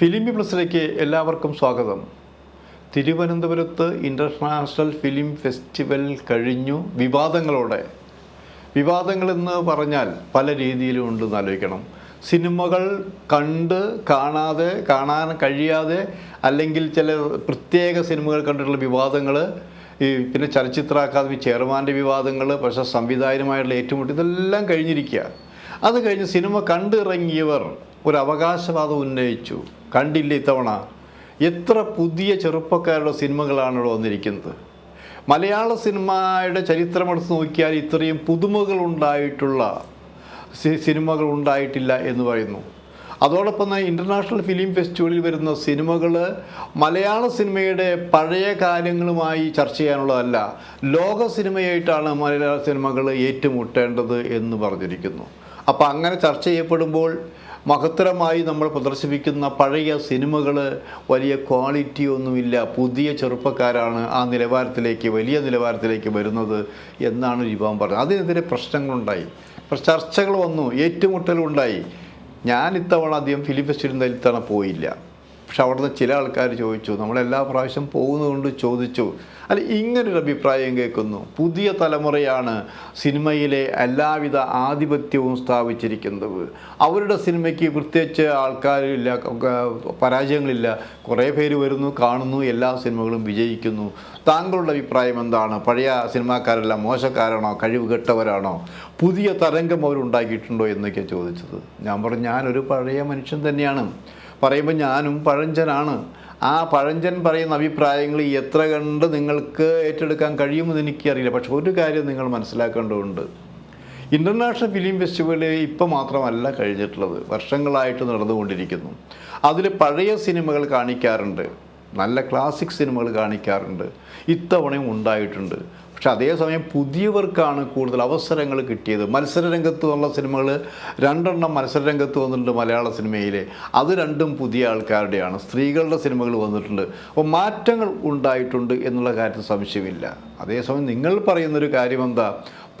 Film പ്ലസിലേക്ക് എല്ലാവർക്കും സ്വാഗതം. തിരുവനന്തപുരത്ത് ഇന്റർനാഷണൽ ഫിലിം ഫെസ്റ്റിവൽ കഴിഞ്ഞു വിവാദങ്ങളോടെ. വിവാദങ്ങളെന്ന് പറഞ്ഞാൽ പല രീതിയിലും ഉണ്ടെന്ന് ആലോചിക്കണം. സിനിമകൾ കണ്ട് കാണാതെ കാണാൻ കഴിയാതെ അല്ലെങ്കിൽ ചില പ്രത്യേക സിനിമകൾ കണ്ടിട്ടുള്ള വിവാദങ്ങൾ ഈ പിന്നെ ചലച്ചിത്ര അക്കാദമി ചെയർമാന്റെ വിവാദങ്ങൾ പക്ഷേ സംവിധായകനുമായിട്ടുള്ള ഏറ്റുമുട്ടി ഇതെല്ലാം കഴിഞ്ഞിരിക്കുക. അത് കഴിഞ്ഞ് സിനിമ കണ്ടിറങ്ങിയവർ ഒരു അവകാശവാദം ഉന്നയിച്ചു. കണ്ടില്ല ഇത്തവണ. എത്ര പുതിയ ചെറുപ്പക്കാരുടെ സിനിമകളാണ് ഇവിടെ വന്നിരിക്കുന്നത്. മലയാള സിനിമയുടെ ചരിത്രം എടുത്ത് നോക്കിയാൽ ഇത്രയും പുതുമകൾ ഉണ്ടായിട്ടുള്ള സിനിമകൾ ഉണ്ടായിട്ടില്ല എന്ന് പറയുന്നു. അതോടൊപ്പം തന്നെ ഇന്റർനാഷണൽ ഫിലിം ഫെസ്റ്റിവലിൽ വരുന്ന സിനിമകൾ മലയാള സിനിമയുടെ പഴയ കാര്യങ്ങളുമായി ചർച്ച ചെയ്യാനുള്ളതല്ല ലോക സിനിമയായിട്ടാണ് മലയാള സിനിമകൾ ഏറ്റുമുട്ടേണ്ടത് എന്ന് പറഞ്ഞിരിക്കുന്നു. അപ്പോൾ അങ്ങനെ ചർച്ച ചെയ്യപ്പെടുമ്പോൾ മഹത്തരമായി നമ്മൾ പ്രദർശിപ്പിക്കുന്ന പഴയ സിനിമകൾ വലിയ ക്വാളിറ്റി ഒന്നുമില്ല. പുതിയ ചെറുപ്പക്കാരാണ് ആ നിലവാരത്തിലേക്ക് വലിയ നിലവാരത്തിലേക്ക് വരുന്നത് എന്നാണ് വിഭാഗം പറഞ്ഞത്. അതിനെതിരെ പ്രശ്നങ്ങളുണ്ടായി. ചർച്ചകൾ വന്നു ഏറ്റുമുട്ടലുണ്ടായി. ഞാൻ ഇത്തവണ അധികം ഫിലിം ഫെസ്റ്റിവലിൽ ഇത്തവണ പോയില്ല. പക്ഷെ അവിടുന്ന് ചില ആൾക്കാർ ചോദിച്ചു നമ്മളെല്ലാ പ്രാവശ്യം പോകുന്നതുകൊണ്ട് ചോദിച്ചു. അല്ല ഇങ്ങനൊരു അഭിപ്രായം കേൾക്കുന്നു. പുതിയ തലമുറയാണ് സിനിമയിലെ എല്ലാവിധ ആധിപത്യവും സ്ഥാപിച്ചിരിക്കുന്നത്. അവരുടെ സിനിമയ്ക്ക് പ്രത്യേകിച്ച് ആൾക്കാരില്ല പരാജയങ്ങളില്ല. കുറേ പേര് വരുന്നു കാണുന്നു എല്ലാ സിനിമകളും വിജയിക്കുന്നു. താങ്കളുടെ അഭിപ്രായം എന്താണ്? പഴയ സിനിമാക്കാരെല്ലാം മോശക്കാരാണോ കഴിവ് കെട്ടവരാണോ പുതിയ തരംഗം അവരുണ്ടാക്കിയിട്ടുണ്ടോ എന്നൊക്കെ ചോദിച്ചത്. ഞാൻ പറഞ്ഞു ഞാനൊരു പഴയ മനുഷ്യൻ തന്നെയാണ്. പറയുമ്പോൾ ഞാനും പഴഞ്ചനാണ്. ആ പഴഞ്ചൻ പറയുന്ന അഭിപ്രായങ്ങൾ എത്ര കണ്ട് നിങ്ങൾക്ക് ഏറ്റെടുക്കാൻ കഴിയുമെന്ന് എനിക്കറിയില്ല. പക്ഷെ ഒരു കാര്യം നിങ്ങൾ മനസ്സിലാക്കേണ്ടതുണ്ട്. ഇന്റർനാഷണൽ ഫിലിം ഫെസ്റ്റിവൽ ഇപ്പം മാത്രമല്ല കഴിഞ്ഞിട്ടുള്ളത്. വർഷങ്ങളായിട്ട് നടന്നുകൊണ്ടിരിക്കുന്നു. അതിൽ പഴയ സിനിമകൾ കാണിക്കാറുണ്ട്. നല്ല ക്ലാസിക് സിനിമകൾ കാണിക്കാറുണ്ട്. ഇത്തവണയും ഉണ്ടായിട്ടുണ്ട്. പക്ഷെ അതേസമയം പുതിയവർക്കാണ് കൂടുതൽ അവസരങ്ങൾ കിട്ടിയത്. മത്സരരംഗത്ത് വന്നുള്ള സിനിമകൾ രണ്ടെണ്ണം മത്സരരംഗത്ത് വന്നിട്ടുണ്ട് മലയാള സിനിമയിൽ അത് രണ്ടും പുതിയ ആൾക്കാരുടെയാണ്. സ്ത്രീകളുടെ സിനിമകൾ വന്നിട്ടുണ്ട്. അപ്പോൾ മാറ്റങ്ങൾ ഉണ്ടായിട്ടുണ്ട് എന്നുള്ള കാര്യത്തിൽ സംശയമില്ല. അതേസമയം നിങ്ങൾ പറയുന്നൊരു കാര്യം എന്താ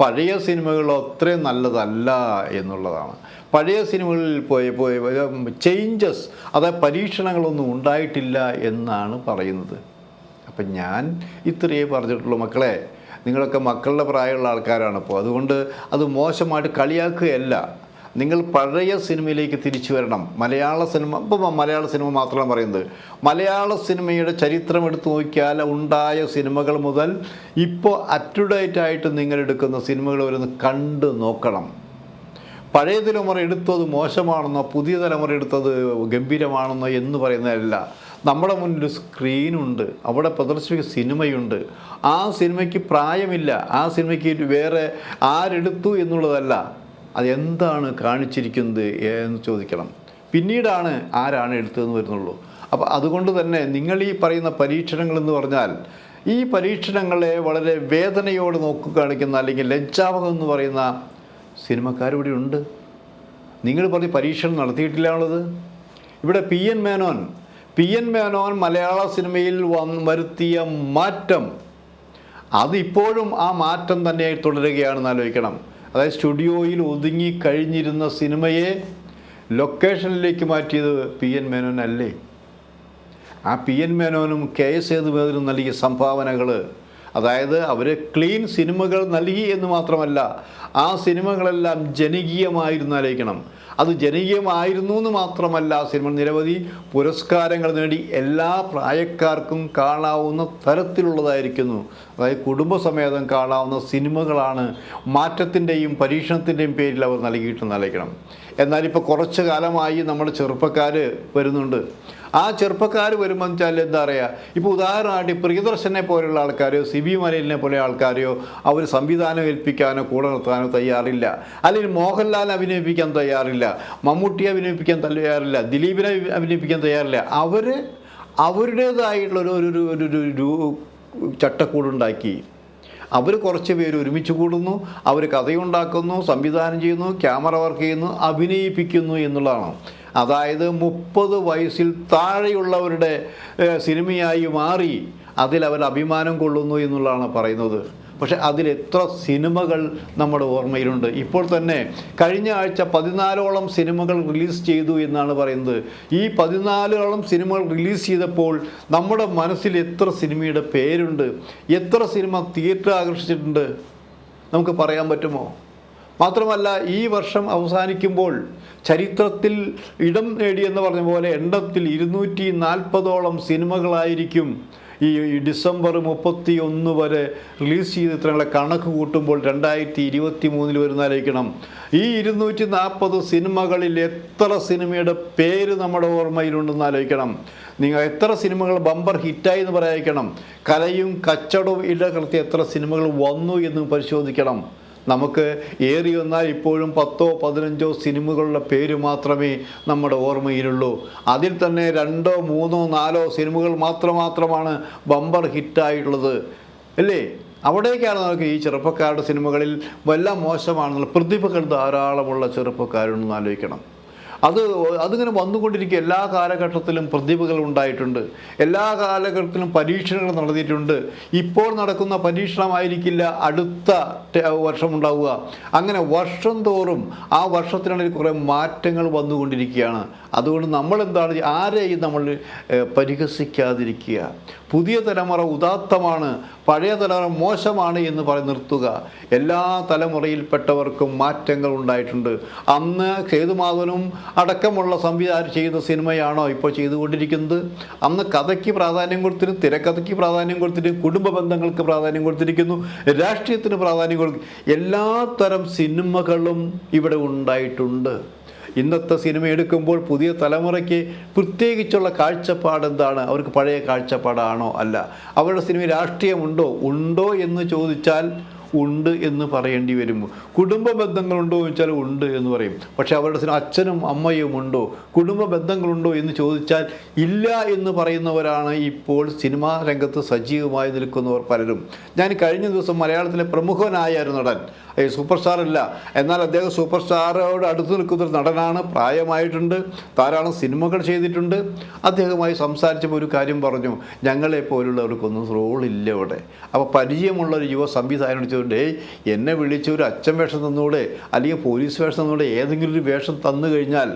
പഴയ സിനിമകൾ അത്രയും നല്ലതല്ല എന്നുള്ളതാണ്. പഴയ സിനിമകളിൽ പോയ പോയ ചേഞ്ചസ് അതായത് പരീക്ഷണങ്ങളൊന്നും ഉണ്ടായിട്ടില്ല എന്നാണ് പറയുന്നത്. അപ്പം ഞാൻ ഇത്രയേ പറഞ്ഞിട്ടുള്ളൂ മക്കളെ. നിങ്ങളൊക്കെ മക്കളുടെ പ്രായമുള്ള ആൾക്കാരാണ് അപ്പോൾ അതുകൊണ്ട് അത് മോശമായിട്ട് കളിയാക്കുകയല്ല. നിങ്ങൾ പഴയ സിനിമയിലേക്ക് തിരിച്ചു വരണം. മലയാള സിനിമ ഇപ്പം മലയാള സിനിമ മാത്രമാണ് പറയുന്നത്. മലയാള സിനിമയുടെ ചരിത്രം എടുത്തു നോക്കിയാൽ ഉണ്ടായ സിനിമകൾ മുതൽ ഇപ്പോൾ അറ്റുഡേറ്റ് ആയിട്ട് നിങ്ങൾ എടുക്കുന്ന സിനിമകൾ വരുന്ന കണ്ട് നോക്കണം. പഴയ തലമുറ എടുത്തത് മോശമാണെന്നോ പുതിയ തലമുറ എടുത്തത് ഗംഭീരമാണെന്നോ എന്ന് പറയുന്നതല്ല. നമ്മുടെ മുന്നിൽ സ്ക്രീനുണ്ട്. അവിടെ പ്രദർശിപ്പിക്കുന്ന സിനിമയുണ്ട്. ആ സിനിമയ്ക്ക് പ്രായമില്ല. ആ സിനിമയ്ക്ക് വേറെ ആരെടുത്തു എന്നുള്ളതല്ല. അതെന്താണ് കാണിച്ചിരിക്കുന്നത് എന്ന് ചോദിക്കണം. പിന്നീടാണ് ആരാണ് എടുത്തതെന്ന് വരുന്നുള്ളൂ. അപ്പോൾ അതുകൊണ്ട് തന്നെ നിങ്ങൾ ഈ പറയുന്ന പരീക്ഷണങ്ങൾ എന്ന് പറഞ്ഞാൽ ഈ പരീക്ഷണങ്ങളെ വളരെ വേദനയോട് നോക്കി കാണിക്കുന്ന അല്ലെങ്കിൽ ലജ്ജാവകം എന്ന് പറയുന്ന സിനിമക്കാരിവിടെ ഉണ്ട്. നിങ്ങൾ പറഞ്ഞ് പരീക്ഷണം നടത്തിയിട്ടില്ല എന്നുള്ളത്? ഇവിടെ P. N. Menon P N Menon മലയാള സിനിമയിൽ വന്ന് വരുത്തിയ മാറ്റം. അതിപ്പോഴും ആ മാറ്റം തന്നെ തുടരുകയാണെന്ന് ആലോചിക്കണം. അതായത് സ്റ്റുഡിയോയിൽ ഒതുങ്ങി കഴിഞ്ഞിരുന്ന സിനിമയെ ലൊക്കേഷനിലേക്ക് മാറ്റിയത് പി എൻ മേനോൻ അല്ലേ? ആ പി എൻ മേനോനും കെ എസ് സേതുമേതിനും നൽകിയ സംഭാവനകൾ അതായത് അവർ ക്ലീൻ സിനിമകൾ നൽകി എന്ന് മാത്രമല്ല ആ സിനിമകളെല്ലാം ജനകീയമായിരുന്നു ആലോചിക്കണം അത് ജനകീയമായിരുന്നു എന്ന് മാത്രമല്ല ആ സിനിമ. നിരവധി പുരസ്കാരങ്ങൾ നേടി എല്ലാ പ്രായക്കാർക്കും കാണാവുന്ന തരത്തിലുള്ളതായിരിക്കുന്നു. അതായത് കുടുംബസമേതം കാണാവുന്ന സിനിമകളാണ് മാറ്റത്തിന്റെയും പരീക്ഷണത്തിന്റെയും പേരിൽ അവർ നൽകിയിട്ട് നൽകണം എന്നാലിപ്പോൾ കുറച്ച് കാലമായി നമ്മുടെ ചെറുപ്പക്കാർ വരുന്നുണ്ട്. ആ ചെറുപ്പക്കാർ വരുമ്പോൾ വെച്ചാൽ എന്താ പറയുക ഇപ്പോൾ ഉദാഹരണമായിട്ട് പ്രിയദർശനെ പോലെയുള്ള ആൾക്കാരോ സിബി മലയിലിനെ പോലെ ആൾക്കാരെയോ അവർ സംവിധാനം ഏൽപ്പിക്കാനോ കൂടെ നിർത്താനോ തയ്യാറില്ല. അല്ലെങ്കിൽ മോഹൻലാൽ അഭിനയിപ്പിക്കാൻ തയ്യാറില്ല. മമ്മൂട്ടിയെ അഭിനയിപ്പിക്കാൻ തയ്യാറില്ല. ദിലീപിനെ അഭിനയിപ്പിക്കാൻ തയ്യാറില്ല. അവർ അവരുടേതായിട്ടുള്ള ഒരു ഒരു ഒരു ചട്ടക്കൂടുണ്ടാക്കി. അവർ കുറച്ച് പേര് ഒരുമിച്ച് കൂടുന്നു അവർ കഥയുണ്ടാക്കുന്നു സംവിധാനം ചെയ്യുന്നു ക്യാമറ വർക്ക് ചെയ്യുന്നു അഭിനയിപ്പിക്കുന്നു എന്നുള്ളതാണ്. അതായത് മുപ്പത് വയസ്സിൽ താഴെയുള്ളവരുടെ സിനിമയായി മാറി അതിൽ അവർ അഭിമാനം കൊള്ളുന്നു എന്നുള്ളതാണ് പറയുന്നത്. പക്ഷെ അതിലെത്ര സിനിമകൾ നമ്മുടെ ഓർമ്മയിലുണ്ട്. ഇപ്പോൾ തന്നെ കഴിഞ്ഞ ആഴ്ച പതിനാലോളം സിനിമകൾ റിലീസ് ചെയ്തു എന്നാണ് പറയുന്നത്. ഈ പതിനാലോളം സിനിമകൾ റിലീസ് ചെയ്തപ്പോൾ നമ്മുടെ മനസ്സിൽ എത്ര സിനിമയുടെ പേരുണ്ട്? എത്ര സിനിമ തിയേറ്റർ ആകർഷിച്ചിട്ടുണ്ട്? നമുക്ക് പറയാൻ പറ്റുമോ? മാത്രമല്ല ഈ വർഷം അവസാനിക്കുമ്പോൾ ചരിത്രത്തിൽ ഇടം നേടിയെന്ന് പറഞ്ഞ പോലെ എണ്ണത്തിൽ ഇരുന്നൂറ്റി നാൽപ്പതോളം സിനിമകളായിരിക്കും ഈ ഡിസംബർ മുപ്പത്തി ഒന്ന് വരെ റിലീസ് ചെയ്ത ചിത്രങ്ങളെ കണക്ക് കൂട്ടുമ്പോൾ രണ്ടായിരത്തി ഇരുപത്തി മൂന്നിൽ വരുന്നാലോചിക്കണം ഈ ഇരുന്നൂറ്റി നാൽപ്പത് സിനിമകളിൽ എത്ര സിനിമയുടെ പേര് നമ്മുടെ ഓർമ്മയിലുണ്ടെന്ന് ആലോചിക്കണം. നിങ്ങൾ എത്ര സിനിമകൾ ബമ്പർ ഹിറ്റായി എന്ന് പറയാതിരിക്കണം. കലയും കച്ചടവും ഇടകലർത്തി എത്ര സിനിമകൾ വന്നു എന്ന് പരിശോധിക്കണം. നമുക്ക് ഏറി വന്നാൽ ഇപ്പോഴും പത്തോ പതിനഞ്ചോ സിനിമകളുടെ പേര് മാത്രമേ നമ്മുടെ ഓർമ്മയിലുള്ളൂ. അതിൽ തന്നെ രണ്ടോ മൂന്നോ നാലോ സിനിമകൾ മാത്രം മാത്രമാണ് ബമ്പർ ഹിറ്റായിട്ടുള്ളത്. അല്ലേ? അവിടേക്കാണ് നമുക്ക് ഈ ചെറുപ്പക്കാരുടെ സിനിമകളിൽ വല്ല മോശമാണെന്നുള്ള പ്രതിഭകൾ ധാരാളമുള്ള ചെറുപ്പക്കാരുണ്ടെന്ന് ആലോചിക്കണം. അത് അതിങ്ങനെ വന്നുകൊണ്ടിരിക്കുക എല്ലാ കാലഘട്ടത്തിലും പ്രതിഭകൾ ഉണ്ടായിട്ടുണ്ട്. എല്ലാ കാലഘട്ടത്തിലും പരീക്ഷണങ്ങൾ നടത്തിയിട്ടുണ്ട്. ഇപ്പോൾ നടക്കുന്ന പരീക്ഷണമായിരിക്കില്ല അടുത്ത വർഷം ഉണ്ടാവുക. അങ്ങനെ വർഷം തോറും ആ വർഷത്തിനിടയിൽ കുറേ മാറ്റങ്ങൾ വന്നുകൊണ്ടിരിക്കുകയാണ്. അതുകൊണ്ട് നമ്മൾ എന്താണ് ആരെയും നമ്മൾ പരിഹസിക്കാതിരിക്കുക. പുതിയ തലമുറ ഉദാത്തമാണ് പഴയ തലമുറ മോശമാണ് എന്ന് പറഞ്ഞ് നിർത്തുക. എല്ലാ തലമുറയിൽപ്പെട്ടവർക്കും മാറ്റങ്ങൾ ഉണ്ടായിട്ടുണ്ട്. അന്ന് സേതുമാധവനും അടക്കമുള്ള സംവിധാനം ചെയ്ത സിനിമയാണോ ഇപ്പോൾ ചെയ്തുകൊണ്ടിരിക്കുന്നത്? അന്ന് കഥയ്ക്ക് പ്രാധാന്യം കൊടുത്തിരുന്നു തിരക്കഥയ്ക്ക് പ്രാധാന്യം കൊടുത്തിരുന്നു കുടുംബ ബന്ധങ്ങൾക്ക് പ്രാധാന്യം കൊടുത്തിരിക്കുന്നു രാഷ്ട്രീയത്തിന് പ്രാധാന്യം കൊടുക്കും തരം സിനിമകളും ഇവിടെ ഉണ്ടായിട്ടുണ്ട്. ഇന്നത്തെ സിനിമ എടുക്കുമ്പോൾ പുതിയ തലമുറയ്ക്ക് പ്രത്യേകിച്ചുള്ള കാഴ്ചപ്പാട് എന്താണ്? അവർക്ക് പഴയ കാഴ്ചപ്പാടാണോ? അല്ല. അവരുടെ സിനിമ രാഷ്ട്രീയമുണ്ടോ? ഉണ്ടോ എന്ന് ചോദിച്ചാൽ ഉണ്ട് എന്ന് പറയേണ്ടി വരുമ്പോൾ കുടുംബ ബന്ധങ്ങളുണ്ടോ ചോദിച്ചാൽ ഉണ്ട് എന്ന് പറയും. പക്ഷേ അവരുടെ അച്ഛനും അമ്മയും ഉണ്ടോ? കുടുംബ ബന്ധങ്ങളുണ്ടോ എന്ന് ചോദിച്ചാൽ ഇല്ല എന്ന് പറയുന്നവരാണ് ഇപ്പോൾ സിനിമാ രംഗത്ത് സജീവമായി നിൽക്കുന്നവർ പലരും. ഞാൻ കഴിഞ്ഞ ദിവസം മലയാളത്തിലെ പ്രമുഖനായ ഒരു നടൻ. സൂപ്പർ സ്റ്റാർ അല്ല എന്നാൽ അദ്ദേഹം സൂപ്പർ സ്റ്റാറോട് അടുത്ത് നിൽക്കുന്ന ഒരു നടനാണ്. പ്രായമായിട്ടുണ്ട്. ധാരാളം സിനിമകൾ ചെയ്തിട്ടുണ്ട്. അദ്ദേഹവുമായി സംസാരിച്ചപ്പോൾ ഒരു കാര്യം പറഞ്ഞു. ഞങ്ങളെ പോലുള്ളവർക്കൊന്നും റോളില്ല ഇവിടെ. അപ്പോൾ പരിചയമുള്ള ഒരു യുവ സംവിധായകനോട് ഏയ് എന്നെ വിളിച്ച് ഒരു അച്ഛൻ വേഷം തന്നൂടെ അല്ലെങ്കിൽ പോലീസ് വേഷം തന്നൂടെ ഏതെങ്കിലും ഒരു വേഷം തന്നു കഴിഞ്ഞാൽ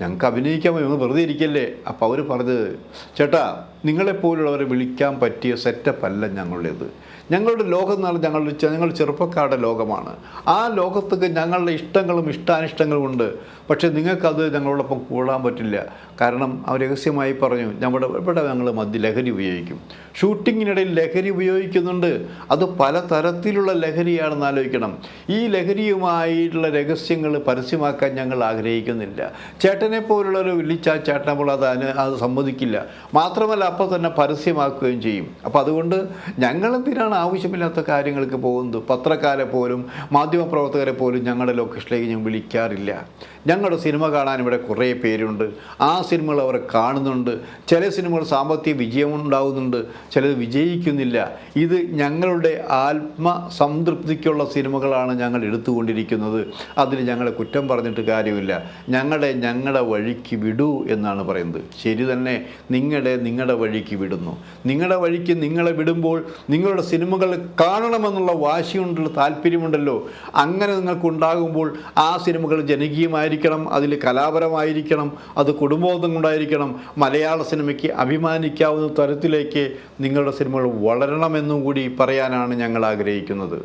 ഞങ്ങൾക്ക് അഭിനയിക്കാൻ ഒന്ന് വെറുതെ ഇരിക്കല്ലേ? അപ്പോൾ അവർ പറഞ്ഞത് ചേട്ടാ നിങ്ങളെപ്പോലുള്ളവരെ വിളിക്കാൻ പറ്റിയ സെറ്റപ്പ് അല്ല ഞങ്ങളുടേത്. ഞങ്ങളുടെ ലോകം എന്ന് പറഞ്ഞാൽ ഞങ്ങളുടെ ഞങ്ങൾ ചെറുപ്പക്കാരുടെ ലോകമാണ്. ആ ലോകത്തേക്ക് ഞങ്ങളുടെ ഇഷ്ടങ്ങളും ഇഷ്ടാനിഷ്ടങ്ങളും ഉണ്ട്. പക്ഷേ നിങ്ങൾക്കത് ഞങ്ങളോടൊപ്പം കൂടാൻ പറ്റില്ല. കാരണം അവർ രഹസ്യമായി പറഞ്ഞു നമ്മുടെ ഇവിടെ ഞങ്ങൾ മദ്യ ലഹരി ഉപയോഗിക്കും. ഷൂട്ടിങ്ങിനിടയിൽ ലഹരി ഉപയോഗിക്കുന്നുണ്ട്. അത് പല തരത്തിലുള്ള ലഹരിയാണെന്ന് ആലോചിക്കണം. ഈ ലഹരിയുമായിട്ടുള്ള രഹസ്യങ്ങൾ പരസ്യമാക്കാൻ ഞങ്ങൾ ആഗ്രഹിക്കുന്നില്ല. ചേട്ടനെ പോലുള്ളവർ വിളിച്ചാൽ ചേട്ടനെ പോലെ അത് അത് സമ്മതിക്കില്ല. മാത്രമല്ല അപ്പോൾ തന്നെ പരസ്യമാക്കുകയും ചെയ്യും. അപ്പോൾ അതുകൊണ്ട് ഞങ്ങളെന്തിനാണ് ആവശ്യമില്ലാത്ത കാര്യങ്ങൾക്ക് പോകുന്നത്. പത്രക്കാരെ പോലും മാധ്യമപ്രവർത്തകരെ പോലും ഞങ്ങളുടെ ലൊക്കേഷനിലേക്ക് ഞാൻ വിളിക്കാറില്ല. ഞങ്ങളുടെ സിനിമ കാണാൻ ഇവിടെ കുറേ പേരുണ്ട്. ആ സിനിമകൾ അവർ കാണുന്നുണ്ട്. ചില സിനിമകൾ സാമ്പത്തിക വിജയമുണ്ടാകുന്നുണ്ട് ചിലത് വിജയിക്കുന്നില്ല. ഇത് ഞങ്ങളുടെ ആത്മസംതൃപ്തിക്കുള്ള സിനിമകളാണ് ഞങ്ങൾ എടുത്തുകൊണ്ടിരിക്കുന്നത്. അതിന് ഞങ്ങളെ കുറ്റം പറഞ്ഞിട്ട് കാര്യമില്ല. ഞങ്ങളെ ഞങ്ങളുടെ വഴിക്ക് വിടൂ എന്നാണ് പറയുന്നത്. ശരി തന്നെ നിങ്ങളെ നിങ്ങളുടെ വഴിക്ക് വിടുന്നു. നിങ്ങളുടെ വഴിക്ക് നിങ്ങളെ വിടുമ്പോൾ നിങ്ങളുടെ സിനിമകൾ കാണണമെന്നുള്ള വാശിയുണ്ടല്ലോ താല്പര്യമുണ്ടല്ലോ. അങ്ങനെ നിങ്ങൾക്ക് ഉണ്ടാകുമ്പോൾ ആ സിനിമകൾ ജനകീയമായിരിക്കണം അതിൽ കലാപരമായിരിക്കണം അത് കുടുംബബോധം കൊണ്ടായിരിക്കണം മലയാള സിനിമയ്ക്ക് അഭിമാനിക്കാവുന്ന തരത്തിലേക്ക് നിങ്ങളുടെ സിനിമകൾ വളരണമെന്നും കൂടി പറയാനാണ് ഞങ്ങൾ ആഗ്രഹിക്കുന്നത്.